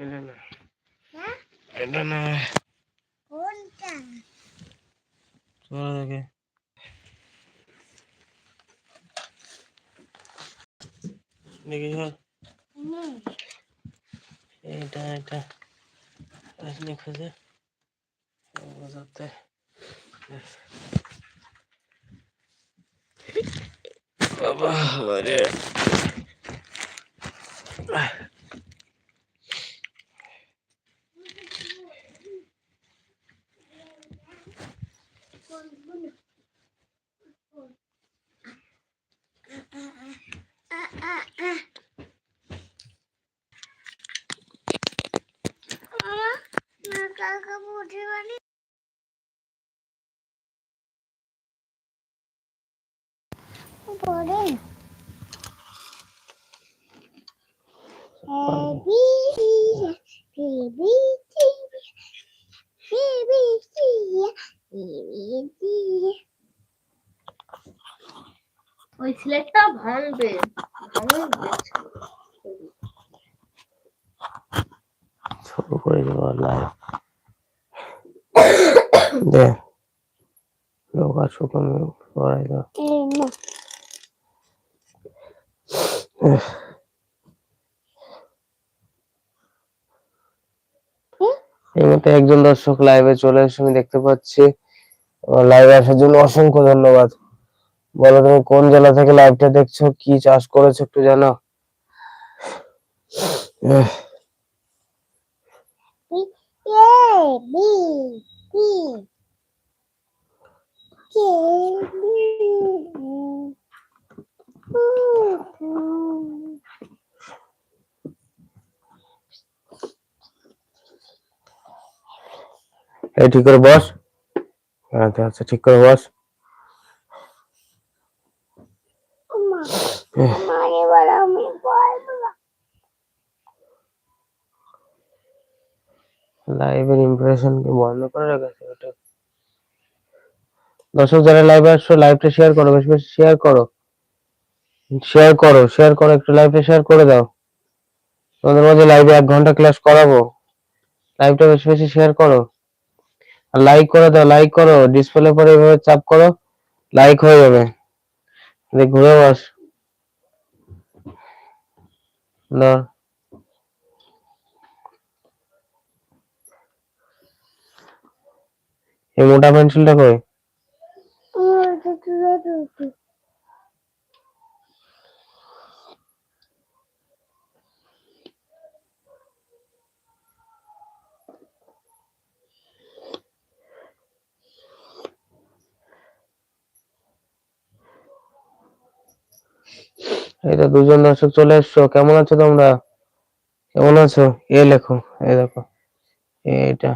এটা না এটা না কোনটা চলো দেখে দেখি হুম এইটা এটা রাজনী খুঁজে বোঝাতে বাবা আরে মামা না কাকা বুঝে বানি পড়ে। A B C B C C B C B C ওই ছেলেটা ভাঙবে ভাঙবে। ছোট করে দেবো লাইভ দে লোক আর শুকনো পড়াই দাও এই মতো একজন দর্শক লাইভে চলে এসে আমি দেখতে পাচ্ছি লাইভে আসার জন্য অসংখ্য ধন্যবাদ। বলো তুমি কোন জেলা থেকে লাইভটা দেখছ কি চাষ করেছ একটু জানাও আহ, A B C K B এই ঠিক করে বস। আচ্ছা আচ্ছা ঠিক করে বস। লাইভের ইমপ্রেশন কি বন্ধ করে রেখেছে ওটা? দর্শক যারা লাইভে আসছো লাইভটা শেয়ার করো বেশি বেশি শেয়ার করো। শেয়ার করো শেয়ার করো একটু লাইভটা শেয়ার করে দাও। তোমাদের মধ্যে লাইভে এক ঘণ্টা ক্লাস করাবো। লাইভটা বেশি বেশি শেয়ার করো। লাইক করে দাও লাইক করো। ডিসপ্লে পরে এভাবে চাপ করো লাইক হয়ে যাবে। ঘুরে বস। না এই মোটা পেন্সিলটা কই? তো দুজন দর্শক চলে এসছো। কেমন আছো তোমরা? কেমন আছো? এ লেখো এই দেখো, এইটা,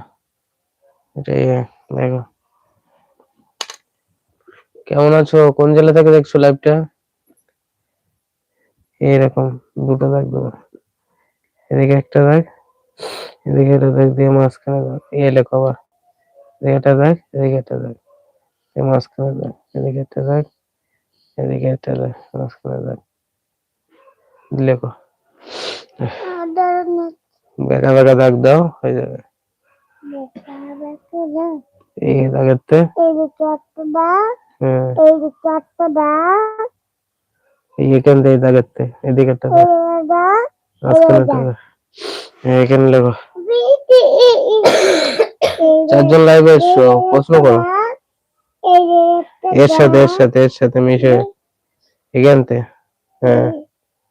এটা এ দেখো। কেমন আছো? কোন জেলা থেকে দেখছ লাইভটা? এইরকম দুটো দাগ দেবো। এদিকে একটা দাগ, এদিকে একটা দাগ দিয়ে মাঝখানে দাগ এ লেখো আবার। এদিকে একটা দাগ, এদিকে একটা দাগ মাঝখানে দাগ, এদিকে একটা দাগ, এদিকে একটা দাগ, মাঝখানে দাগ। লেখো বেকা বেকা দাগ দাও হয়ে যাবে। এই দাগেরতে এই এখান থেকে দাগেরতে এদিকে একটা দাগ মাঝখানে একটা দাগ হ্যাঁ, এখানে লেখো চারজন লাইভে এসছো প্রশ্ন করো। এর সাথে এর সাথে এর সাথে মিশে। এখানতে। হ্যাঁ।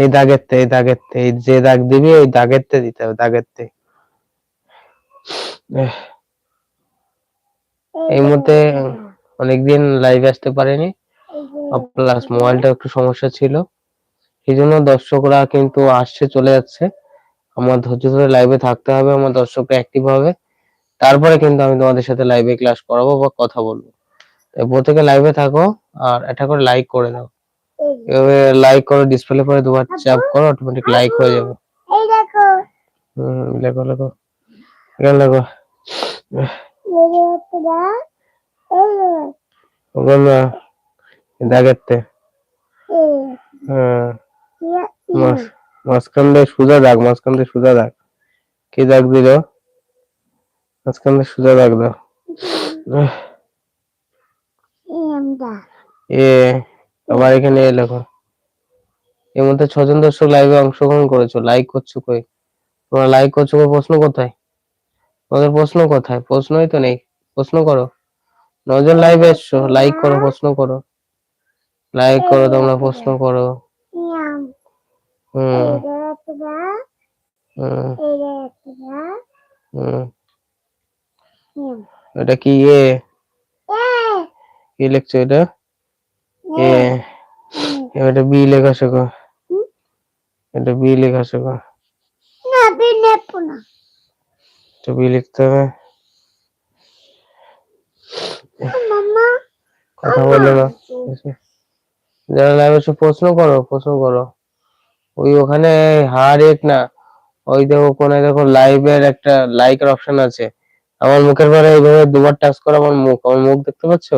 এই দাগেরতে এই দাগেরতে এই যে দাগ দিবি এই দাগেরতে দিতে হবে দাগেরতে। এই মুহূর্তে অনেকদিন লাইভ আসতে পারেনি। প্লাস মোবাইলটা একটু সমস্যা ছিল। এই জন্য দর্শকরা কিন্তু আসছে চলে যাচ্ছে। আমার ধৈর্য ধরে লাইভে থাকতে হবে আমার দর্শকরা অ্যাক্টিভ হবে। তারপরে কিন্তু আমি তোমাদের সাথে লাইভে ক্লাস করাবো বা কথা বলব। তাই প্রত্যেকে লাইভে থাকো আর এটা করে লাইক করে দাও। এভাবে লাইক করো ডিসপ্লে পরে দুবার চাপ করো অটোমেটিক লাইক হয়ে যাবে। এই দেখো। হুম লেখো লেখো। এখানে লেখো। দাগেরতে। হ্যাঁ। মাস মাঝখান দিয়ে সোজা দাগ মাঝখান দিয়ে সোজা দাগ। কি দাগ দিল? মাঝখান দিয়ে সোজা দাগ দাও। এ আবার এখানে লেখো এর মধ্যে ছজন দর্শক লাইভে অংশগ্রহণ করেছ। লাইক করছ কই? তোমরা লাইক করছ কই? প্রশ্ন কোথায়? তোমাদের প্রশ্ন কোথায়? প্রশ্নই তো নেই। প্রশ্ন করো। নজন লাইভে এসছো। লাইক করো প্রশ্ন করো। লাইক করো তোমরা প্রশ্ন করো। হুম। হুম। এটা কি এ কি লিখছো এটা? এ এটা বি লেখা শেখো। এটা বি লেখা শেখো। না বিনেপো না। এটা বি লিখতে হবে। মামা কথা বলল না। যারা লাইভে এসে প্রশ্ন করো প্রশ্ন করো। ওই ওখানে হার এক না। ওই দেখো কোনে দেখো লাইভের একটা লাইকের অপশন আছে। আমার মুখের পরে এইভাবে দুবার টাচ করো আমার মুখ। আমার মুখ দেখতে পাচ্ছ?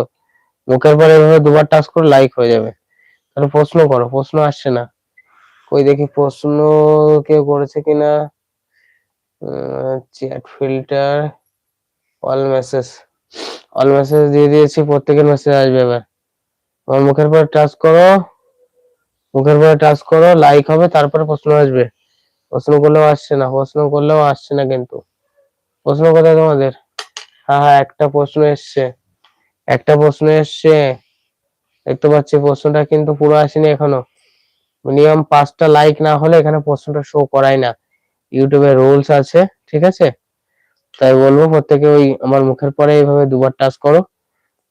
মুখের পরে এভাবে দুবার টাচ করে লাইক হয়ে যাবে। তাহলে প্রশ্ন করো, প্রশ্ন আসছে না। ওই দেখি প্রশ্ন কেউ করেছে কিনা? Chat filter all message all message দিয়ে দিয়েছি, প্রত্যেকের মেসেজ আসবে এবার। আমার মুখের পরে টাচ করো, মুখের পরে টাচ করো লাইক হবে, তারপরে প্রশ্ন আসবে। প্রশ্ন করলেও আসছে না, প্রশ্ন করলেও আসছে না কিন্তু। প্রশ্ন কোথায় তোমাদের? হ্যাঁ হ্যাঁ একটা প্রশ্ন এসছে। একটা প্রশ্ন এসছে, দেখতে পাচ্ছি প্রশ্নটা কিন্তু পুরো আসেনি এখনও। মিনিমাম পাঁচটা লাইক না হলে এখানে প্রশ্নটা শো করায় না। ইউটিউবে রুলস আছে, ঠিক আছে? তাই বলব প্রত্যেকে ওই আমার মুখের পরে এইভাবে দুবার টাচ করো।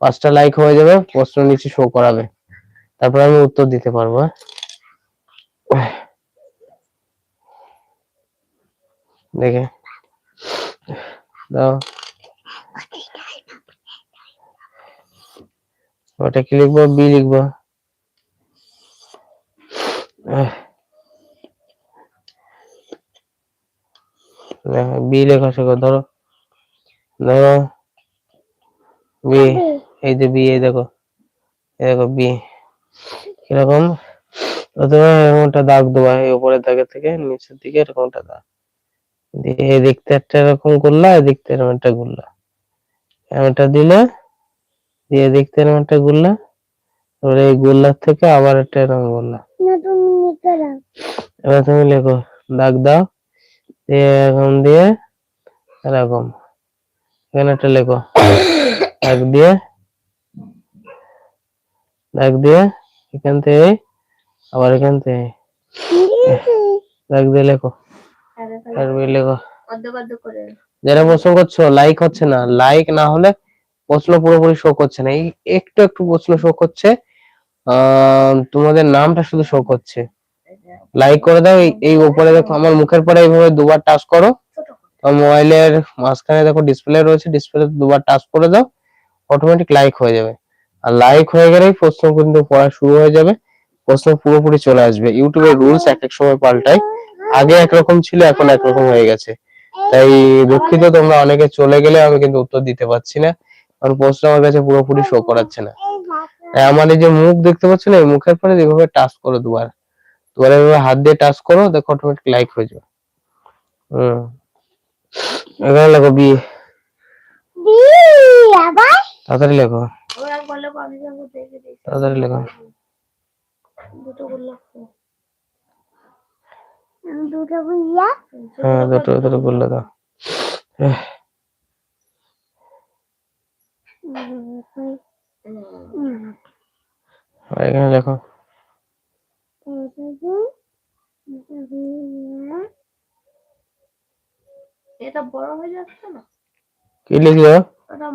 পাঁচটা লাইক হয়ে যাবে, প্রশ্ন নিচে শো করাবে। তারপর আমি উত্তর দিতে পারব হ্যাঁ? দেখে, দাও। ওটা কি লিখব? বি লিখব। বি লেখা শেখো ধরো। ধরো বি এই যে বি এই দেখো। এই দেখো বি কীরকম? প্রথমে এরকমটা দাগ দেওয়া এই উপরের দাগের থেকে, নিচের দিকে এরকমটা দাগ। দিয়ে এদিকটা একটা এরকম করলা, এদিকটা এরকম একটা ঘুরলা এরকমটা দিলে দিয়ে দেখতে এরকম একটা ঘুরলা তারপরে এই গোল্লার থেকে আবার একটা এরকম দাও। এবার তুমি লেখো দাগ দাও দিয়ে এরকম দিয়ে এরকম। এখানে একটা লেখো দাগ দিয়ে দাগ দিয়ে এখান থেকে আবার এখান থেকে। দাগ দিয়ে লেখো আর লেখো। যারা প্রশ্ন করছ লাইক হচ্ছে না। লাইক না হলে প্রশ্ন পুরোপুরি শো করছে না। এই একটু একটু প্রশ্ন শো করছে। তোমাদের নামটা শুধু শো করছে। লাইক করে দাও, এই- উপরে দেখো, আমার মুখের পরে এইভাবে দুবার টাচ করো। মোবাইলের মাঝখানে দেখো ডিসপ্লে রয়েছে ডিসপ্লে দুবার টাচ করে দাও অটোমেটিক লাইক হয়ে যাবে। আর লাইক হয়ে গেলেই প্রশ্ন কিন্তু পড়া শুরু হয়ে যাবে। প্রশ্ন পুরোপুরি চলে আসবে। ইউটিউবের রুলস এক এক সময় পাল্টায়। আগে একরকম ছিল, এখন একরকম হয়ে গেছে। তাই দুঃখিত, তোমরা অনেকে চলে গেলে আমি কিন্তু উত্তর দিতে পারছি না। কারণ প্রশ্ন আমার কাছে পুরোপুরি শো করাচ্ছে না। আমার এই যে মুখ দেখতে পাচ্ছ না এই মুখের পরে এইভাবে টাচ করো দুবার দুবার এভাবে হাত দিয়ে টাচ করো দেখো অটোমেটিক লাইক হয়ে যাবে। হুম। লেখো বি তাড়াতাড়ি লেখো। তাড়াতাড়ি লেখো। দুটো দুটো হ্যাঁ দুটো দুটো বললে দাও। আর এখানে লেখো এটা বড় হয়ে যাচ্ছে না? কি লিখলো ওটা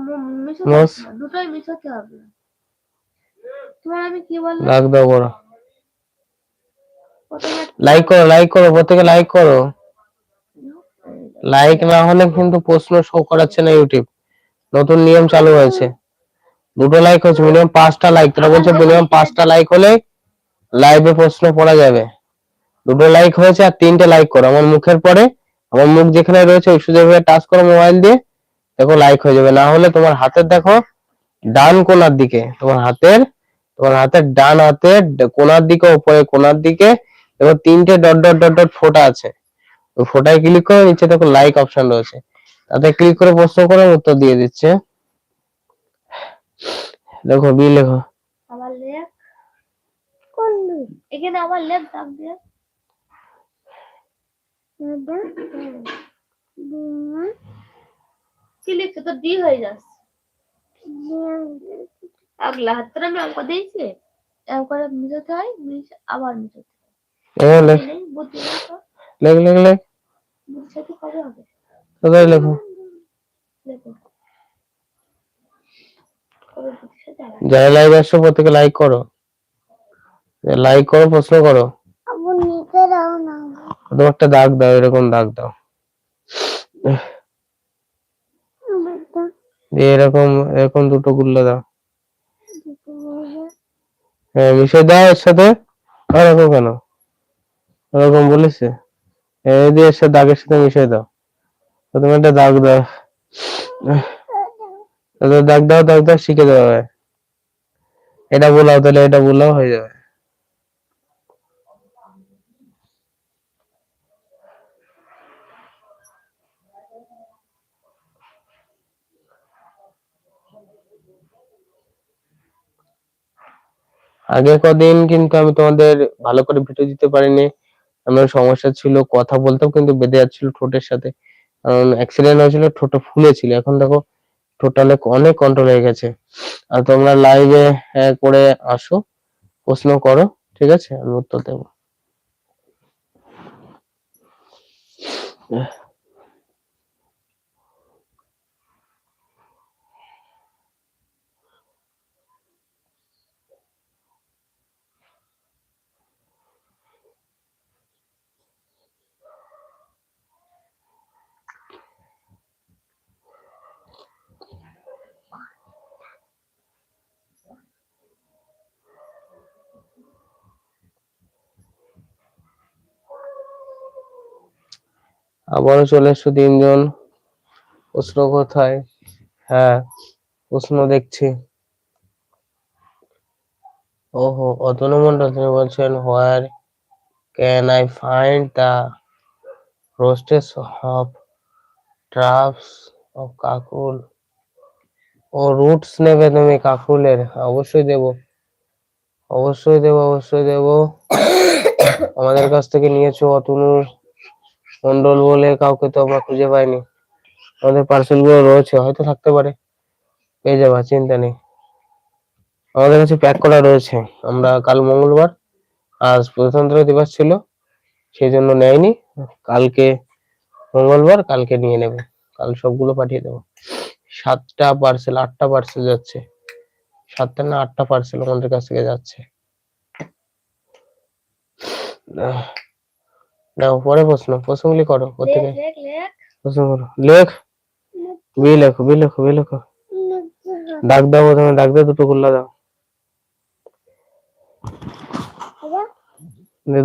মিস। হচ্ছে দুটোই মিস হবে। তোমার আমি কি বললাম? দাগ দাও বড়। লাইক করো লাইক করো প্রত্যেকে লাইক করো। লাইক না হলে কিন্তু প্রশ্ন শো করাচ্ছে না ইউটিউব নতুন নিয়ম চালু হয়েছে। দুটো লাইক হচ্ছে মিনিমাম পাঁচটা লাইক তারা বলছে মিনিমাম পাঁচটা লাইক হলে লাইভে প্রশ্ন পড়া যাবে। দুটো লাইক হয়েছে আর তিনটে লাইক করো। আমার মুখের পরে, আমার মুখ যেখানে রয়েছে সোজা টাচ করো মোবাইল দিয়ে, দেখো লাইক হয়ে যাবে। না হলে তোমার হাতের দেখো, ডান কোনার দিকে, তোমার হাতের তোমার হাতের ডান হাতের কোনার দিকে উপরে কোনার দিকে এবং তিনটে ডট ডট ডট ডট ফোটা আছে। ফোটায় ক্লিক করে, নিচে দেখো লাইক অপশন রয়েছে। তাতে ক্লিক করে প্রশ্ন করে উত্তর দিয়ে দিচ্ছে। দেখো বি লেখো। আমার লেখ কোন এখানে আমার লেখ দাগ দিয়ে। কি লিখছে? তো ডি হয়ে যাচ্ছে। আগলা হাতটা আমি অঙ্ক দিয়েছি। করে মিশাতে হয় মিশে আবার মিশাতে হয়। লেখ। লেখ লেখ বুদ্ধির কবে হবে? কোথায় লেখো যারা লাইভ আসছো প্রত্যেকে লাইক করো। লাইক করো প্রশ্ন করো। তোমার একটা দাগ দাও এরকম দাগ দাও। এরকম এরকম দুটো গুল্লা দাও। হ্যাঁ মিশে দাও এর সাথে। আর এরকম কেন? এরকম বলেছে। এই দিয়ে এর সাথে দাগের সাথে মিশে দাও। প্রথমে একটা দাগ দাও। দাগ দাও দাগ দাও, শিখে যাবে এটা বলাও তাহলে, এটা বলাও, হয়ে যাবে। আগে কদিন কিন্তু আমি তোমাদের ভালো করে ভিডিও দিতে পারিনি। আমার সমস্যা ছিল, কথা বলতেও কিন্তু বেঁধে যাচ্ছিল ঠোঁটের সাথে। কারণ অ্যাক্সিডেন্ট হয়েছিল, ঠোঁটে ফুলেছিল। এখন দেখো টোটালে অনেক কন্ট্রোল হয়ে গেছে। আর তোমরা লাইভে করে আসো, প্রশ্ন করো, ঠিক আছে? আমি উত্তর দেবো। আবারও চলে এসছো তিনজন। প্রশ্ন কোথায়? হ্যাঁ প্রশ্ন দেখছি। ওহো, অতনু মন্ডল তিনি বলছেন where can I find the roasts of traps of কাকুল ও রুটস নেবে তুমি কাকুলের অবশ্যই দেব। অবশ্যই দেব অবশ্যই দেব। আমাদের কাছ থেকে নিয়েছো অতনু মন্ডল বলে কাউকে তো আমরা খুঁজে পাইনি। আমাদের পার্সেলগুলো রয়েছে, হয়তো থাকতে পারে। পেয়ে যাবা, চিন্তা নেই। আমাদের কাছে প্যাক করা রয়েছে। আমরা কাল মঙ্গলবার, আজ প্রজাতন্ত্র দিবস ছিল, সেই জন্য নেয়নি। কালকে মঙ্গলবার, কালকে নিয়ে নেবে। কাল সবগুলো পাঠিয়ে দেবো। সাতটা পার্সেল আটটা পার্সেল যাচ্ছে। সাতটা না আটটা পার্সেল আমাদের কাছ থেকে যাচ্ছে। নাও পরে প্রশ্ন প্রশ্নগুলি করো প্রত্যেকে। প্রশ্ন করো। লেখ বি লেখো বি লেখো বি লেখো। ডাক দাও প্রথমে ডাক দাও দুটো গুল্লা দাও।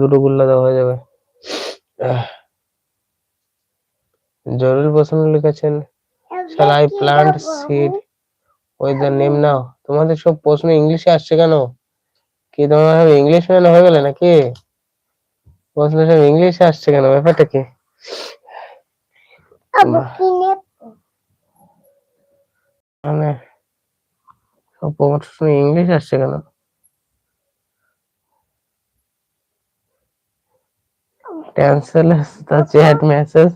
দুটো গুল্লা দাও হয়ে যাবে। জরুরি প্রশ্ন লিখেছেন shall I plant seed with the name now? তোমাদের সব প্রশ্ন ইংলিশে আসছে কেন? কি তোমার ইংলিশ ম্যান হয়ে গেলে নাকি? প্রশ্ন সব ইংলিশে আসছে কেন? ব্যাপারটা কি? মানে সব প্রশ্ন ইংলিশ আসছে কেন? Cancel the chat message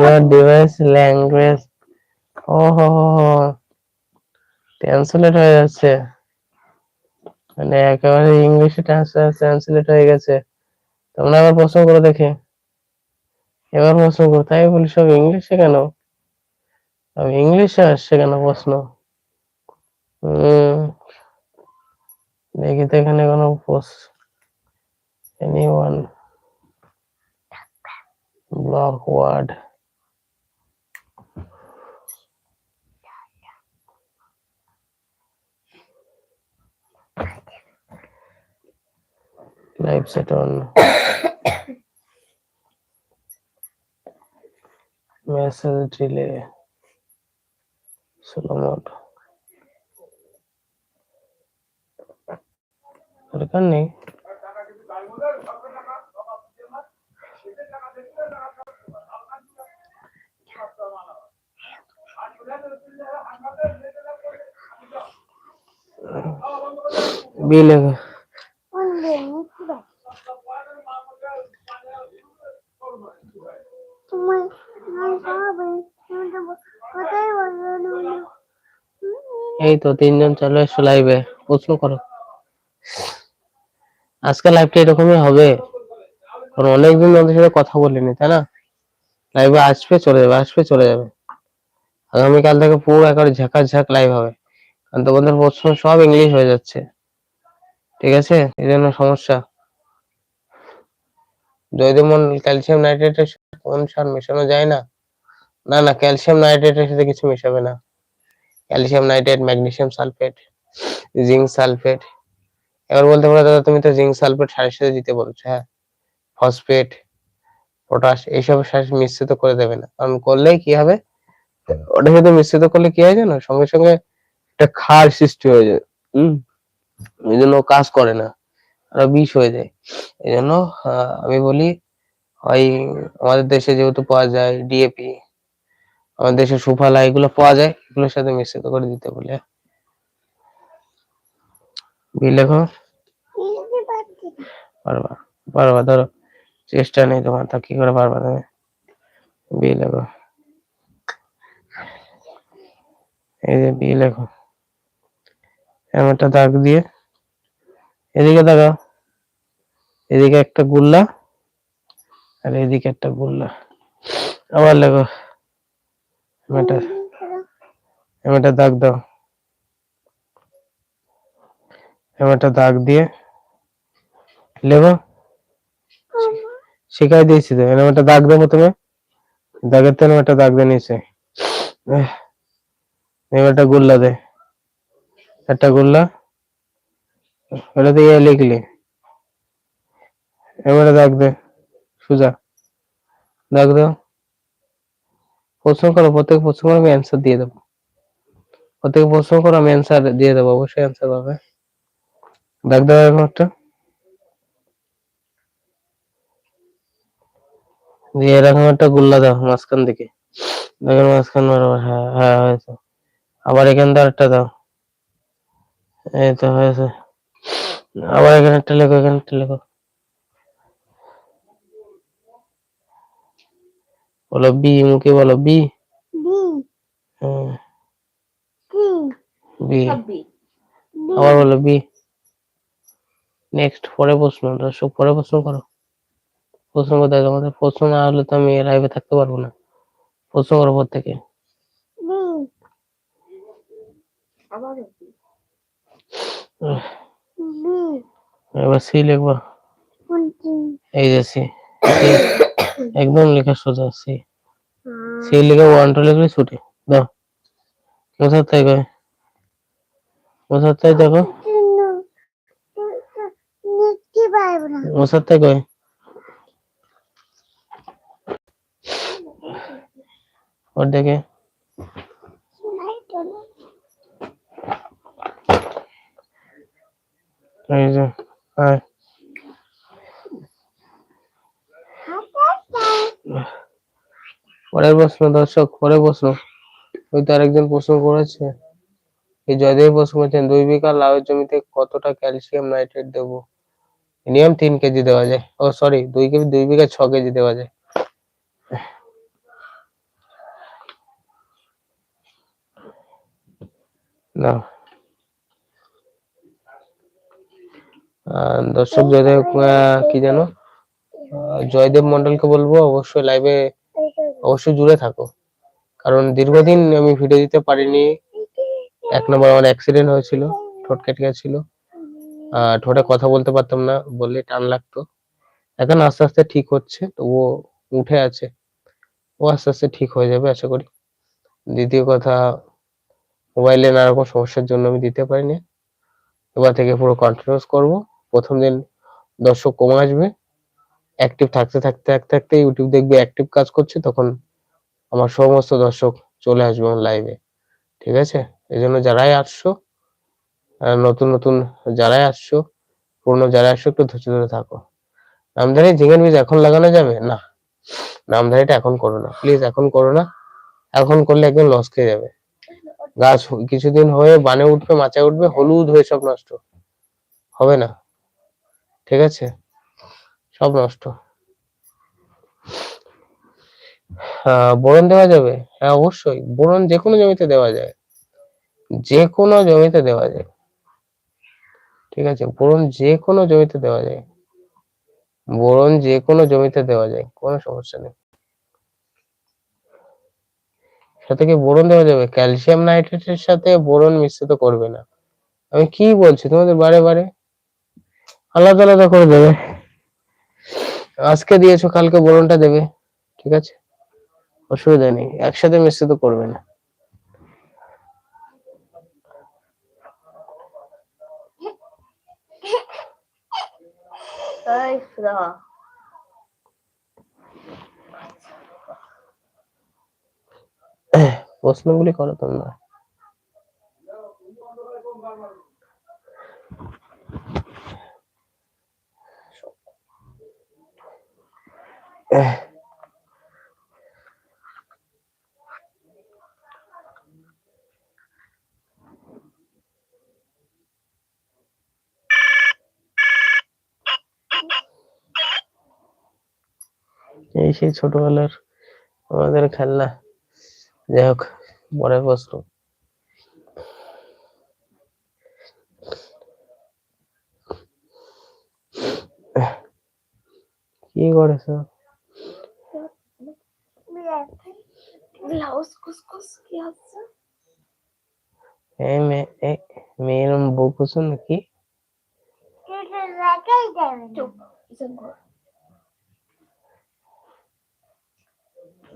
your device language. ও হো হো হো ট্রান্সলেট হয়ে যাচ্ছে। মানে একেবারে ইংলিশে ট্রান্সলেট হয়ে গেছে। তোমরা আবার প্রশ্ন করে দেখে। এবার প্রশ্ন করো, তাই বলি সব ইংলিশে কেন? আমি ইংলিশে আসছে কেন প্রশ্ন? দেখি তো এখানে কোনো post anyone block word live set on message delay slow mode দরকার নেই বি লেখো বন্ধু মুখি দাও তোমার নাম হবে কোথায় বলব না এই তো তিনজন চলে এসো লাইভে প্রশ্ন করো। আজকে লাইভটা এরকমই হবে। কারণ অনেকদিন ওদের সাথে কথা বলিনি, তাই না? লাইভে আসবে, চলে যাবে, আসবে, চলে যাবে। আগামীকাল থেকে পুরো একেবারে ঝাঁকা ঝাঁক লাইভ হবে। কারণ তোমাদের প্রশ্ন সব ইংলিশ হয়ে যাচ্ছে। ঠিক আছে? এই জন্য সমস্যা। জয়দেব মন্ডল ক্যালসিয়াম নাইট্রেটের কোন সার মেশানো যায় না? না না ক্যালসিয়াম নাইট্রেটের সাথে কিছু মেশাবে না। Calcium nitrate, magnesium sulphate, zinc sulphate. এবার বলতে পারো দাদা, তুমি তো জিঙ্ক সালফেট সারের সাথে দিতে বলছো হ্যাঁ? ফসফেট, পটাশ, এইসব সার মিশ্রিত করে দেবে না। কারণ করলেই কি হবে? ওটার সাথে মিশ্রিত করলে কি হয় জানো? সঙ্গে সঙ্গে একটা ক্ষার সৃষ্টি হয়ে যায়, হম? এই জন্য কাজ করে না, আরও বিষ হয়ে যায়। এই জন্য আমি বলি হয় আমাদের দেশে যেহেতু পাওয়া যায় ডিএপি আমাদের দেশে সুফলা এগুলো পাওয়া যায়, এগুলোর সাথে মিশ্রিত করে দিতে বলে পারবা ধরো, চেষ্টা নেই তোমার, তা কি করে পারবা তুমি বি লেখো। এই যে বি লেখো। এরম একটা দাগ দিয়ে, এদিকে দাগাও এদিকে একটা গুল্লা, আর এদিকে একটা গুল্লা। আবার লেখো। একটা দাগ দাও। একটা দাগ দিয়ে লেখো শিখাই দিয়েছি তো এরকম দাগ দেবো তুমি। দাগের তো একটা দাগ দিয়ে আহ, এবার একটা গুল্লা দে। একটা গুল্লা ওটাতে ইয়ে লিখলি। এবারে দাগ দে সুজা। দাগ দাও। প্রশ্ন করো, প্রত্যেক প্রশ্ন করে আমি অ্যান্সার দিয়ে দেবো। প্রত্যেক প্রশ্ন করো আমি অ্যান্সার দিয়ে দেবো, অবশ্যই অ্যান্সার পাবে দাগ দাও এরকম একটা। দিয়ে এরকম একটা গুল্লা দাও মাঝখান থেকে দেখেন মাঝখান বরাবর হ্যাঁ হ্যাঁ হয়েছে। আবার এখান থেকে একটা দাও। এই তো হয়েছে। আবার এখানে একটা লেখো, এখানে একটা লেখো। বলো বি মুখে বলো বি। বি। হ্যাঁ। বি। আবার বলো বি। নেক্সট পরে প্রশ্ন দর্শক পরে প্রশ্ন করো। প্রশ্ন কোথায়? তোমাদের প্রশ্ন না হলে তো আমি লাইভে থাকতে পারব না। প্রশ্ন করো উহ, বি। এবার সি লিখব। এই যে সি একদম লেখা সোজা সি সি লিখে ওয়ান টু লিখলে ছুটি। দাও। কোথার তাই কয়? কোথার তাই দেখো। কোথার তাই কয়? ওর দেখে এই যে হ্যাঁ পরের প্রশ্ন, দর্শক, পরের প্রশ্ন। ওই তো আরেকজন প্রশ্ন করেছে। এই জয়দেব প্রশ্ন করেছেন, দুই বিঘা লাউয়ের জমিতে কতটা ক্যালসিয়াম নাইট্রেট দেবো? মিনিমাম তিন কেজি দেওয়া যায়। ও সরি দুই কেজি, দুই বিঘা ছ কেজি দেওয়া যায়। না। দর্শক, জয়দেব কি জানো? জয়দেব মন্ডলকে বলব, অবশ্যই লাইভে অবশ্যই জুড়ে থাকো। কারণ দীর্ঘদিন আমি ভিডিও দিতে পারিনি। এক নম্বর আমার অ্যাক্সিডেন্ট হয়েছিল, ঠোঁট কেটে গেছিল। ঠোঁটে কথা বলতে পারতাম না, বললে টান লাগতো। এখন আস্তে আস্তে ঠিক হচ্ছে তো ও উঠে আছে। ও আস্তে আস্তে ঠিক হয়ে যাবে, আশা করি। দ্বিতীয় কথা মোবাইলে নানা রকম সমস্যার জন্য আমি দিতে পারিনি। এবার থেকে পুরো কন্টিনিউস করব। প্রথম দিন দর্শক কমে আসবে। অ্যাক্টিভ থাকতে থাকতে থাকতে থাকতে ইউটিউব দেখবে অ্যাক্টিভ কাজ করছে, তখন আমার সমস্ত দর্শক চলে আসবে আমার লাইভে ঠিক আছে? এই জন্য যারাই আসছো নতুন নতুন যারাই আসছো, পুরনো যারা আসছো, একটু ধৈর্য ধরে থাকো। নামধারী ঝিঙের বীজ এখন লাগানো যাবে? না। নামধারীটা এখন করো না। প্লিজ এখন করো না। এখন করলে একদম লস খেয়ে যাবে। গাছ কিছুদিন হয়ে বানে উঠবে, মাচায় উঠবে, হলুদ হয়ে সব নষ্ট। হবে না। ঠিক আছে? সব নষ্ট। বোরন দেওয়া যাবে? হ্যাঁ অবশ্যই। বোরন যে কোনো জমিতে দেওয়া যায়। যে কোনো জমিতে দেওয়া যায়। ঠিক আছে? বোরন যে কোনো জমিতে দেওয়া যায়। বোরন যে কোনো জমিতে দেওয়া যায়। কোনো সমস্যা নেই। সাথে কি বোরন দেওয়া যাবে। ক্যালসিয়াম নাইট্রেটের সাথে বোরন মিশ্রিত করবে না। আমি কি বলছি? তোমাদের বারে বারে আলাদা আলাদা করে দেবে। আজকে দিয়েছ কালকে বোরনটা দেবে ঠিক আছে? অসুবিধা নেই একসাথে মিশ্রিত করবে না। প্রশ্নগুলি করো তোমরা। এই সেই ছোটবেলার আমাদের খেলনা। যাই হোক পরের প্রশ্ন কি করেছ? লাউস কুসকুস কি হচ্ছে এই মেয়ের বউ কুসুম নাকি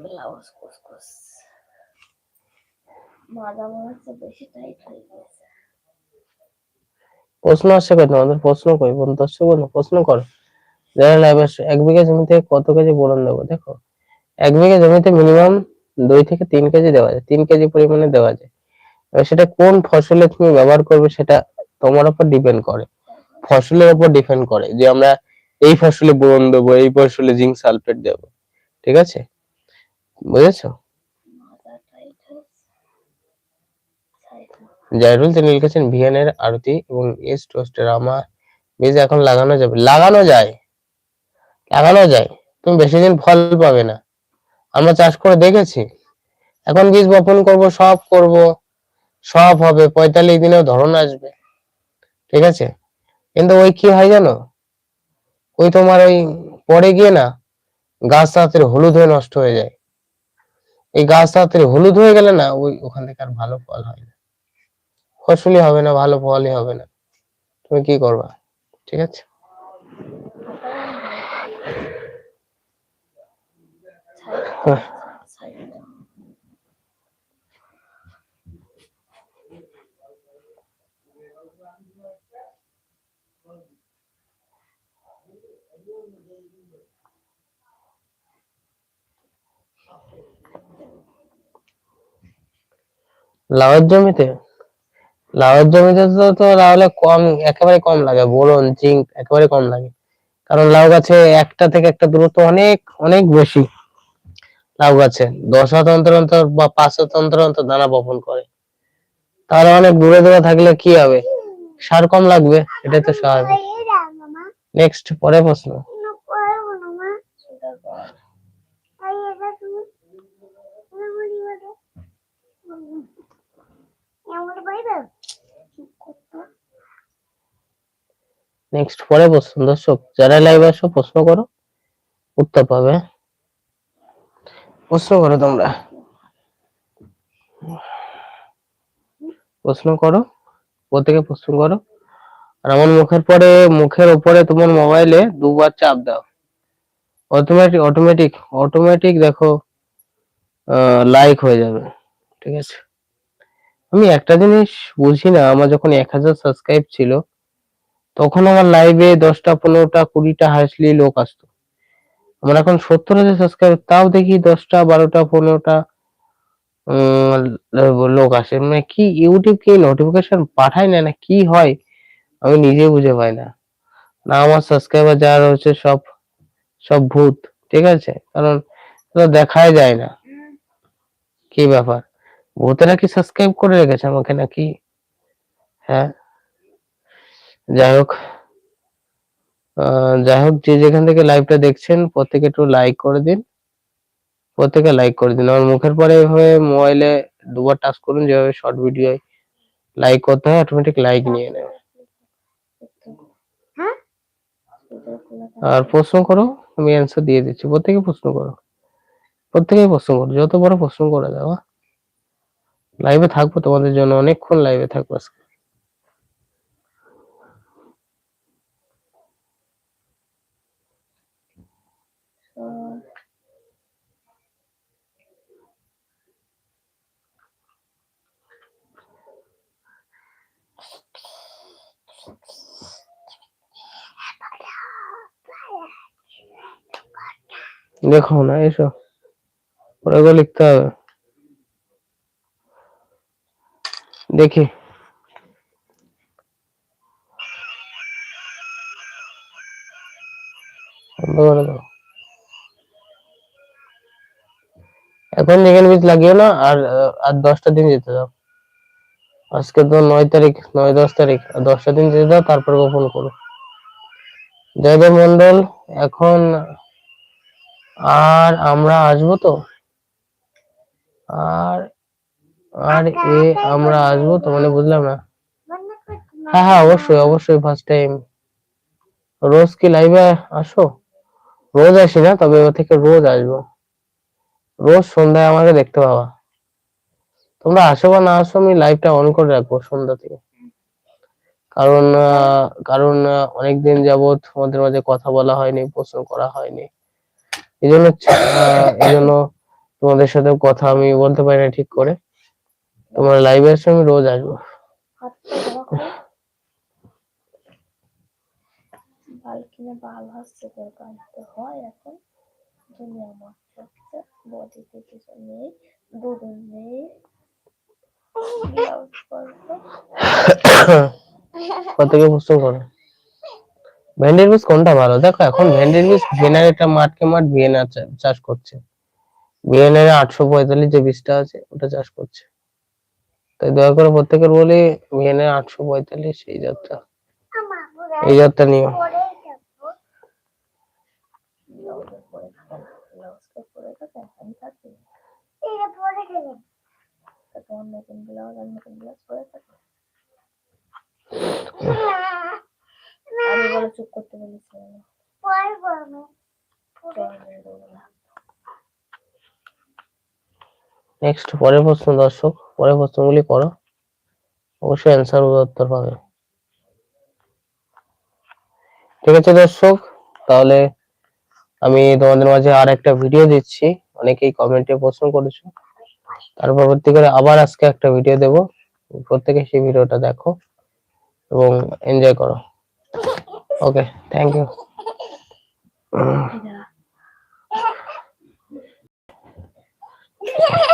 ব্লাউজ কুসকুস মাজা মনে হচ্ছে বেশি টাইট হয়ে গেছে প্রশ্ন আসছে কই তোমাদের প্রশ্ন কই বন্ধু দর্শক বন্ধু প্রশ্ন করো যারা লাইভ আসছে এক বিঘা জমিতে কত কেজি বোরন দেবো দেখো। এক বিঘা জমিতে মিনিমাম দুই থেকে তিন কেজি দেওয়া যায়, তিন কেজি পরিমাণে দেওয়া যায়। এবার সেটা কোন ফসলে তুমি ব্যবহার করবে সেটা তোমার উপর ডিপেন্ড করে। ফসলের উপর ডিপেন্ড করে যে আমরা এই ফসলে বোরন দেবো, এই ফসলে জিঙ্ক সালফেট দেবো। ঠিক আছে? বুঝেছ? জাইরুল তিনি লিখেছেন ভিএনের আরতি এবং এস টোস্টের আমার বীজ এখন লাগানো যাবে। লাগানো যায়। লাগানো যায়। তুমি বেশি দিন ফল পাবে না। আমরা চাষ করে দেখেছি। এখন বীজ বপন করব, সব করব, সব হবে, পঁয়তাল্লিশ দিনেও ধরন আসবে। ঠিক আছে? কিন্তু ওই কি হয় জানো? ওই তোমার ওই পরে গিয়ে না, গাছ তাড়াতাড়ি হলুদ হয়ে নষ্ট হয়ে যায়। এই গাছ তাড়াতাড়ি হলুদ হয়ে গেলে না, ওই ওখান থেকে আর ভালো ফল হয় না। ফসলই হবে না, ভালো ফলই হবে না। তুমি কি করবা? ঠিক আছে হ্যাঁ। সাইড লাউয়ের জমিতে? লাউয়ের জমিতে তো তো তাহলে কম, একেবারে কম লাগে, বোরন, জিঙ্ক একেবারে কম লাগে। কারণ লাউ গাছে একটা থেকে একটা দূরত্ব অনেক অনেক বেশি। লাউ গাছে দশ হাত অন্তর অন্তর বা পাঁচ হাত অন্তর অন্তর দানা বপন করে। তাহলে অনেক দূরে দূরে থাকলে কি হবে? সার কম লাগবে, এটাই তো স্বাভাবিক। নেক্সট পরে প্রশ্ন। নেক্সট পরে প্রশ্ন। দর্শক, যারা লাইভ আসো, প্রশ্ন করো। উত্তর পাবে। প্রশ্ন করো তোমরা। প্রশ্ন করো, প্রত্যেকে প্রশ্ন করো। আর আমার মুখের পরে, মুখের উপরে তোমার মোবাইলে দুবার চাপ দাও। অটোমেটিক অটোমেটিক অটোমেটিক দেখো লাইক হয়ে যাবে। ঠিক আছে? আমি একটা জিনিস বুঝি না, আমার যখন এক হাজার সাবস্ক্রাইব ছিল, তখন আমার লাইভে দশটা, পনেরোটা, কুড়িটা হাসলি লোক আসতো। আমার এখন সত্তর হাজার সাবস্ক্রাইবার তাও দেখি দশটা, বারোটা, পনেরোটা লোক আসে। মানে কি ইউটিউব কি নোটিফিকেশন পাঠায় না না কি হয়, আমি নিজে বুঝে পাই না। না আমার সাবস্ক্রাইবার যারা রয়েছে সব সব ভূত, ঠিক আছে? কারণ দেখাই যায় না। কি ব্যাপার? ভূতেরা কি সাবস্ক্রাইব করে রেখেছে আমাকে নাকি? হ্যাঁ? যাই হোক। যাই হোক যে যেখান থেকে লাইভটা দেখছেন প্রত্যেকে একটু লাইক করে দিন। প্রত্যেকে লাইক করে দিন। আমার মুখের পরে এভাবে মোবাইলে দুবার টাচ করুন যেভাবে শর্ট ভিডিও লাইক করতে হয় অটোমেটিক লাইক নিয়ে নেবে হ্যাঁ। আর প্রশ্ন করো আমি অ্যান্সার দিয়ে দিচ্ছি। প্রত্যেকে প্রশ্ন করো। প্রত্যেকেই প্রশ্ন করো। যত বড় প্রশ্ন করে দাও লাইভে থাকব তোমাদের জন্য অনেকক্ষণ লাইভে থাকব আজকে। দেখো না, এসো। ওগুলো লিখতে হবে। দেখি। এখন যেখানে বীজ লাগিও না, আর আর দশটা দিন যেতে দাও। আজকে তো নয় তারিখ, নয় দশ তারিখ, আর দশটা দিন যেতে দাও, তারপর গোপন করো। জয়দেব মন্ডল, এখন আর আমরা আসব তো? আর আর এ আমরা আসব তো? মানে বুঝলাম না। বন্ধ করতে না। হ্যাঁ হ্যাঁ অবশ্যই অবশ্যই ফার্স্ট টাইম রোজ কি লাইভে আসো? রোজ আসি না তবে এবার থেকে রোজ আসব। রোজ সন্ধ্যায় আমাকে দেখতে পাবা। তোমরা আসো বা না আসো আমি লাইভটা অন করে রাখব সন্ধ্যা থেকে। কারণ কারণ অনেকদিন যাবত তোমাদের মাঝে কথা বলা হয়নি প্রশ্ন করা হয়নি। এই জন্য এই জন্য তোমাদের সাথে কথা আমি বলতে পারি না ঠিক করে। তোমার লাইভে এসে আমি রোজ আসব। বাল হাসছে হয় এখন। বডিতে কিছু নেই নেই। করব কতকে প্রশ্ন করো? ভেন্ডির বীজ কোনটা ভালো? দেখো, এখন ভেন্ডির বীজ ভিয়েনার একটা মাঠকে মাঠ ভিয়েনার চাষ করছে। ভিয়েনার আটশো পঁয়তাল্লিশ যে বীজটা আছে, ওটা চাষ করছে। তাই দয়া করে প্রত্যেকের বলি ভিয়েনার আটশো পঁয়তাল্লিশ এই যাত্রা। এই যাত্রা এটা আমি বলে চুপ করতে বলেছি। নেক্সট পরের প্রশ্ন দর্শক পরের প্রশ্নগুলি করো। অবশ্যই অ্যান্সার উত্তর পাবে। ঠিক আছে দর্শক তাহলে আমি তোমাদের মাঝে আর একটা ভিডিও দিচ্ছি। অনেকেই কমেন্টে প্রশ্ন করেছ। তার পরবর্তী করে আবার আজকে একটা ভিডিও দেব। প্রত্যেকে সেই ভিডিওটা দেখো এবং এনজয় করো। Okay, thank you.